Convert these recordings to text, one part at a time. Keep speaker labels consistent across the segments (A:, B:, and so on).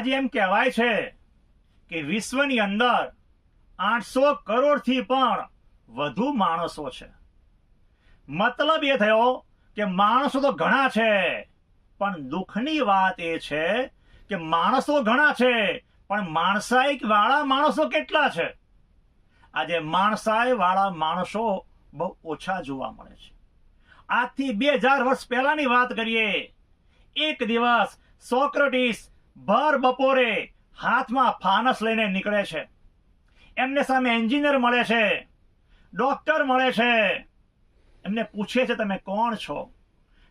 A: આજે એમ કહેવાય છે કે વિશ્વની અંદર આઠસો કરોડથી પણ વધુ માણસો છે. મતલબ એ થયો કે માણસો તો ઘણા છે, પણ દુઃખની વાત એ છે કે માણસો ઘણા છે, પણ માણસાઈક વાળા માણસો કેટલા છે? આજે માણસાઈ વાળા માણસો બહુ ઓછા જોવા મળે છે. આજથી બે હજાર વર્ષ પહેલાની વાત કરીએ. એક દિવસ સોક્રેટિસ ભર બપોરે હાથમાં ફાનસ લઈને નીકળે છે. એમને સામે એન્જિનિયર મળે છે. ડોક્ટર મળે છે. એમને પૂછે છે, તમે કોણ છો?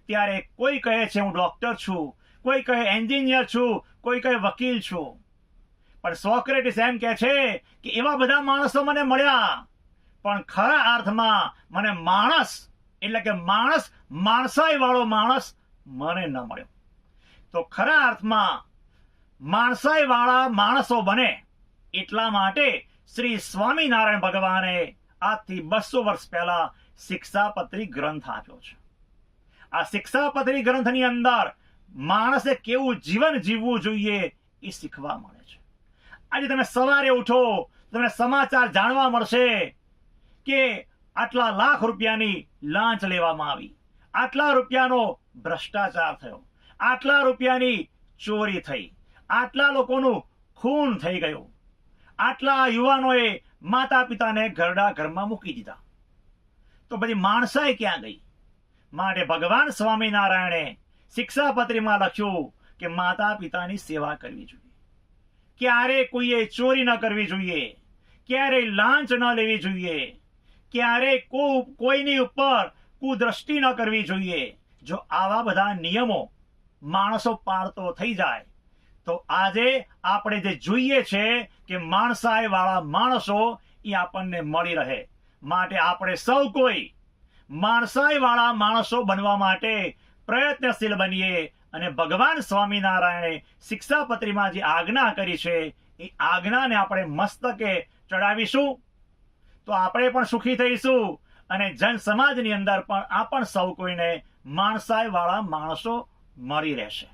A: ત્યારે કોઈ કહે છે, હું ડોક્ટર છું. કોઈ કહે, એન્જિનિયર છું. કોઈ કહે, વકીલ છું. પણ સોક્રેટિસ એમ કહે છે કે, એવા બધા માણસો મને મળ્યા. પણ ખરા અર્થમાં મને માણસ, એટલે કે માણસ, માણસાઈ વાળો માણસ મને ન મળ્યો. તો ખરા અર્થમાં માણસાઈ વાળા માણસો બને એટલા માટે શ્રી સ્વામિનારાયણ ભગવાને આજથી બસો વર્ષ પહેલા શિક્ષાપત્રી ગ્રંથ આપ્યો છે. આ શિક્ષાપત્રી ગ્રંથની અંદર માણસે કેવું જીવન જીવવું જોઈએ એ શીખવા મળે છે. આજે તમે સવારે ઉઠો, તમને સમાચાર જાણવા મળશે કે આટલા લાખ રૂપિયાની લાંચ લેવામાં આવી, આટલા રૂપિયાનો ભ્રષ્ટાચાર થયો, આટલા રૂપિયાની ચોરી થઈ આટલા લોકોનું ખૂન થઈ ગયું. આટલા યુવાનોએ માતા પિતાને ઘરડા ઘરમાં મૂકી દીધા. તો પછી માણસાઈ ક્યાં ગઈ? માટે ભગવાન સ્વામિનારાયણે શિક્ષાપત્રીમાં લખ્યું કે માતા પિતાની સેવા કરવી જોઈએ. ક્યારે કોઈએ ચોરી ન કરવી જોઈએ? ક્યારે લાંચ ન લેવી જોઈએ? ક્યારે કોઈની ઉપર કુદ્રષ્ટિ ન કરવી જોઈએ? જો આવા બધા નિયમો માણસો પાળતો થઈ જાય તો આજે આપણે જે જોઈએ છે કે માણસાઈ વાળા માણસો એ આપણને મળી રહે. માટે આપણે સૌ કોઈ માણસાઈ વાળા માણસો બનવા માટે પ્રયત્નશીલ બનીએ અને ભગવાન સ્વામિનારાયણે શિક્ષાપત્રીમાં જે આજ્ઞા કરી છે, એ આજ્ઞાને આપણે મસ્તકે ચડાવીશું. તો આપણે પણ સુખી થઈશું અને જન સમાજની અંદર પણ આ પણ સૌ કોઈને માણસાઈ વાળા માણસો મળી રહેશે.